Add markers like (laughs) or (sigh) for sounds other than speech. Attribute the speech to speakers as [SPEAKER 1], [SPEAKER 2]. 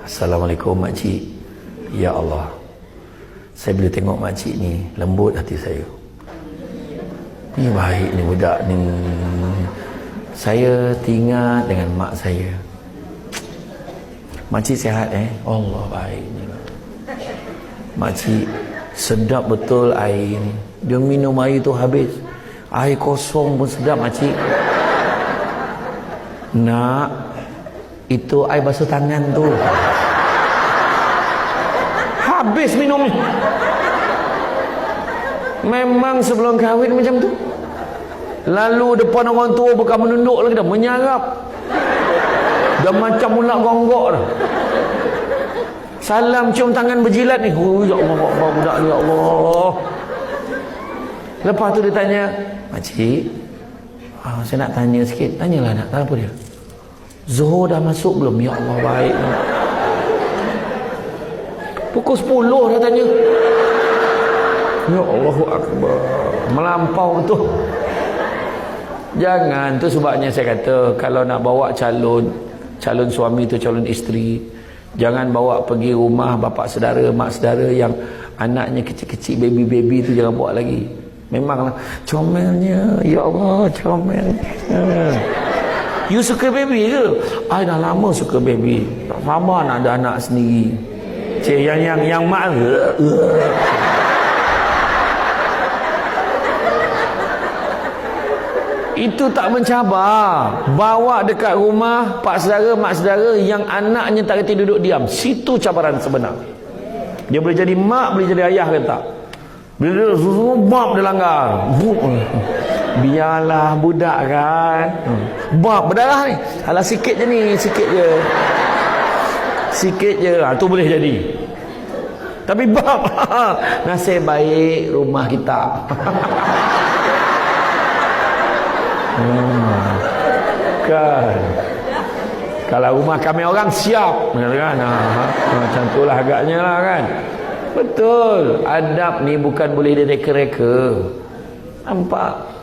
[SPEAKER 1] Assalamualaikum makcik Ya Allah. Saya bila tengok makcik ni Lembut hati saya. Ni baik ni budak ni. Saya tinggal dengan mak saya. Makcik sihat eh? Allah baik ni. Makcik Sedap betul air ni. Dia minum air tu habis. Air kosong pun sedap makcik Nak Itu air basuh tangan tu. Habis minum. Memang sebelum kahwin macam tu. Lalu depan orang tua bukan menunduk lagi dah Menyarap. Dah macam mula gonggok dah. Salam cium tangan berjilat ni. Oh, Ya Allah, budak ni Ya Allah. Lepas tu dia tanya Makcik ah, Saya nak tanya sikit. Tanyalah nak Apa dia Zuhur dah masuk belum? Ya Allah baik. Pukul 10 dah tanya. Ya Allahu Akbar. Melampau tu. Jangan tu sebabnya saya kata Kalau nak bawa calon Calon suami tu calon isteri Jangan bawa pergi rumah Bapak saudara, mak saudara Yang anaknya kecil-kecil baby-baby tu Jangan bawa lagi. Memanglah Comelnya. Ya Allah comelnya You suka baby ke? I dah lama suka baby. Tak sama nak ada anak sendiri. Cik yang yang yang mak itu tak mencabar. Bawa dekat rumah pak saudara mak saudara yang anaknya tak kerti duduk diam. Situ cabaran sebenar. Dia boleh jadi mak boleh jadi ayah ke tak? Bila dia semua bab dia langgar biarlah budak kan bab berdarah ni alah sikit je ni sikit je sikit je ha, tu boleh jadi tapi bab (laughs) nasib baik rumah kita (laughs) Hmm. Kan. Kalau rumah kami orang siap kan. Ha, ha, macam itulah agaknya lah kan. Betul. Adab ni bukan boleh direka-reka. Nampak?